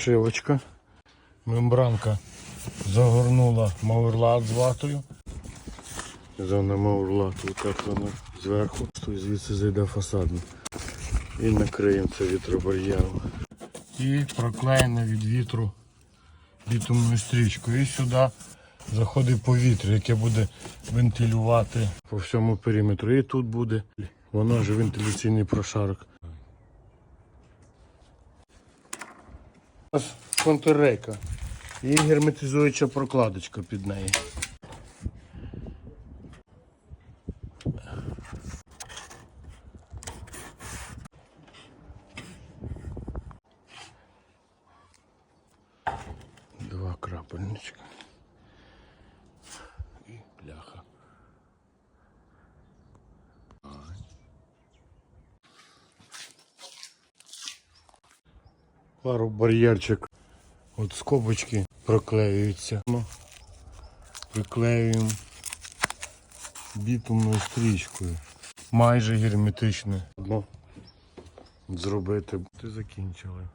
Шивочка. Мембранка загорнула мауерлат з ватою. Зона мауерлату утеплена зверху. Тут звідси зайде фасадно. І накриємо це вітробар'єром. І проклеєна від вітру бітумною стрічкою. І сюди заходить повітря, яке буде вентилювати по всьому периметру. І тут буде воно ж вентиляційний прошарок. У нас контррейка і герметизуюча прокладочка під неї. Два крапельничка. Пару бар'єрчик. От скобочки проклеюються. Ну, Приклеюємо бітумною стрічкою. Майже герметичне. Одно зробити. Ти закінчили.